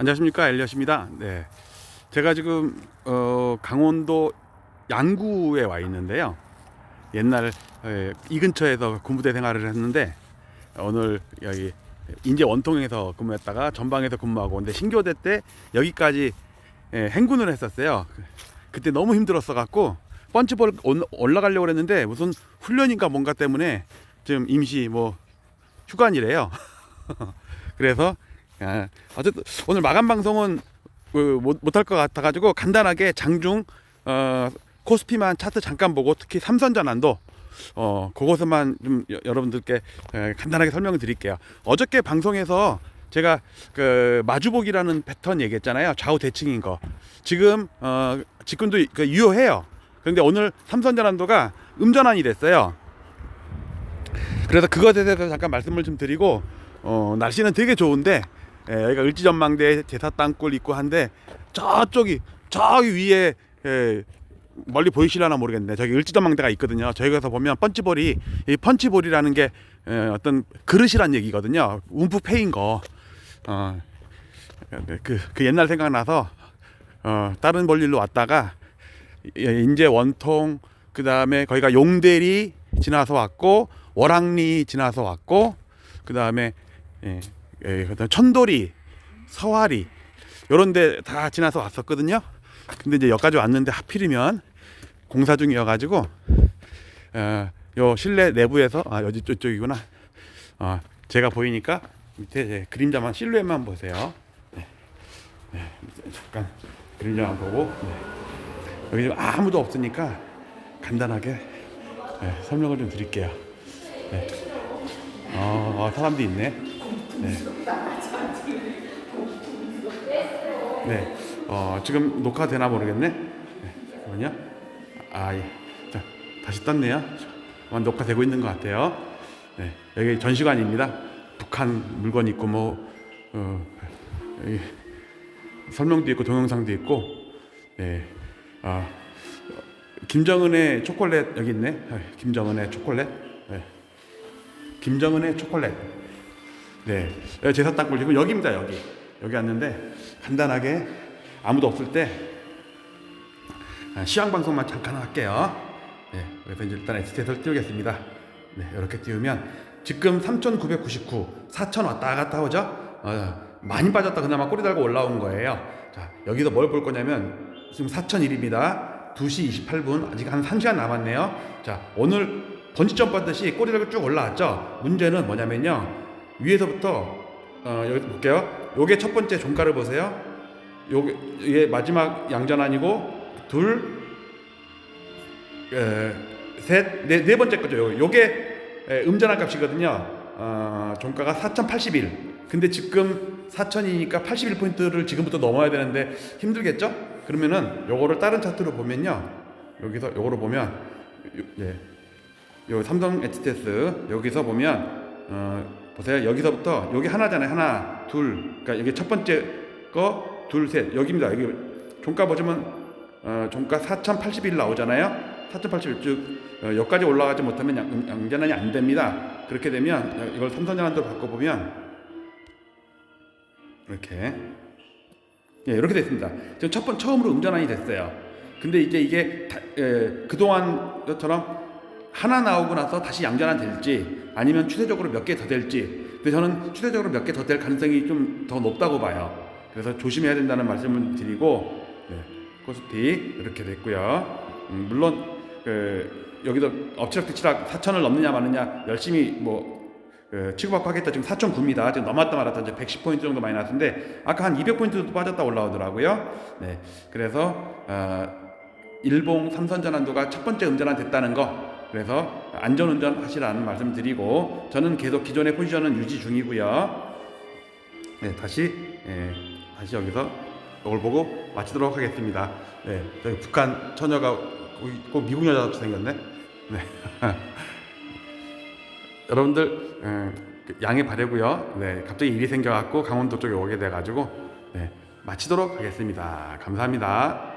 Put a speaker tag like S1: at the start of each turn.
S1: 안녕하십니까 엘리엇입니다. 네, 제가 지금 어, 강원도 양구에 와 있는데요. 옛날 에, 이 근처에서 군부대 생활을 했는데 오늘 여기 인제 원통에서 근무했다가 전방에서 근무하고 근데 신교대 때 여기까지 예, 행군을 했었어요. 그때 너무 힘들었어 갖고 펀치볼 올- 올라가려고 했는데 무슨 훈련인가 뭔가 때문에 지금 임시 뭐 휴관이래요. 그래서 아, 어쨌든 오늘 마감 방송은 그, 못 못할 것 같아가지고 간단하게 장중 어, 코스피만 차트 잠깐 보고 특히 삼선전환도 어 그것만 좀 여, 여러분들께 에, 간단하게 설명을 드릴게요. 어저께 방송에서 제가 그 마주보기라는 패턴 얘기했잖아요. 좌우 대칭인 거. 지금 어 지금도 그 유효해요. 그런데 오늘 삼선전환도가 음전환이 됐어요. 그래서 그것에 대해서 잠깐 말씀을 좀 드리고 어, 날씨는 되게 좋은데 예, 여기가 을지전망대 제사 땅굴 있고 한데 저쪽이 저기 위에 예, 멀리 보이시려나 모르겠네. 저기 을지전망대가 있거든요. 저기서 보면 펀치볼이 이 펀치볼이라는 게 예, 어떤 그릇이란 얘기거든요. 움푹 패인 거. 어, 그, 그 옛날 생각나서 어, 다른 볼일로 왔다가 예, 인제 원통 그 다음에 거기가 용대리 지나서 왔고 월항리 지나서 왔고 그 다음에 예, 예, 그다음 천도리 서화리 요런데 다 지나서 왔었거든요. 근데 이제 여기까지 왔는데 하필이면 공사 중이어가지고 어, 요 실내 내부에서 아 여기 쪽쪽이구나. 어, 제가 보이니까 밑에 이제 그림자만 실루엣만 보세요. 네. 네, 잠깐 그림자만 보고 네. 여기 지금 아무도 없으니까 간단하게 네, 설명을 좀 드릴게요. 네. 어, 어, 사람도 있네. 네. 네. 어, 지금 녹화되나 모르겠네. 네, 잠깐만요. 아, 예. 자, 다시 떴네요. 아마 녹화되고 있는 것 같아요. 네. 여기 전시관입니다. 북한 물건 있고 뭐 어, 설명도 있고 동영상도 있고 네. 아, 김정은의 초콜릿 여기 있네. 아, 김정은의 초콜릿. 네. 김정은의 초콜릿. 네. 여기 제사 땅굴 지금 여기입니다. 여기. 여기 왔는데 간단하게 아무도 없을 때 아, 시황 방송만 잠깐 할게요. 네. 그래서 이제 일단 HTS를 띄우겠습니다. 네. 이렇게 띄우면 지금 3,999, 4,000 왔다 갔다 오죠? 어, 많이 빠졌다 그나마 꼬리 달고 올라온 거예요. 자, 여기서 뭘 볼 거냐면 지금 4,001입니다. 2시 28분 아직 한 1시간 남았네요. 자, 오늘 번지 점프 하듯이 꼬리 달고 쭉 올라왔죠. 문제는 뭐냐면요. 위에서부터 어, 여기 볼게요. 요게 첫 번째 종가를 보세요. 요게 이게 마지막 양전환이고 둘, 에, 셋, 네, 네 번째 거죠. 요- 요게 에, 음전환 값이거든요. 어, 종가가 4,081. 근데 지금 4,000이니까 81포인트를 지금부터 넘어야 되는데 힘들겠죠? 그러면은 요거를 다른 차트로 보면요. 여기서 요거로 보면 요, 예. 요 삼성 HTS 여기서 보면 어, 보세요. 여기서부터 여기 하나잖아요. 하나, 둘. 그러니까 여기 첫 번째 거, 둘, 셋. 여기입니다. 여기 종가 보시면 어, 종가 4,081 나오잖아요. 4,081즉 어, 여기까지 올라가지 못하면 양, 음, 양전환이 안 됩니다. 그렇게 되면 어, 이걸 삼성전환도로 바꿔보면 이렇게 예, 이렇게 됐습니다. 지금 첫 번 처음으로 음전환이 됐어요. 근데 이제 이게 다, 예, 그동안 것처럼 하나 나오고 나서 다시 양전환 될지 아니면 추세적으로 몇 개 더 될지. 근데 저는 추세적으로 몇 개 더 될 가능성이 좀 더 높다고 봐요. 그래서 조심해야 된다는 말씀을 드리고 네, 코스피 이렇게 됐고요. 음, 물론 그, 여기도 엎치락뒤치락 4천을 넘느냐 마느냐 열심히 뭐 그, 치고받고 하겠다 지금 4,009입니다. 지금 넘었다 말았다 이제 110포인트 정도 많이 났는데 아까 한 200포인트도 빠졌다 올라오더라고요. 네, 그래서 어, 일봉 삼선 전환도가 첫 번째 음전환 됐다는 거. 그래서 안전운전 하시라는 말씀 드리고 저는 계속 기존의 포지션은 유지 중이고요. 네, 다시 예, 다시 여기서 이걸 보고 마치도록 하겠습니다. 네, 저기 북한 처녀가 꼭- 꼭 미국 여자같이 생겼네. 네. 여러분들 예, 그 양해 바라고요. 네, 갑자기 일이 생겨갖고 강원도 쪽에 오게 돼가지고 네, 마치도록 하겠습니다. 감사합니다.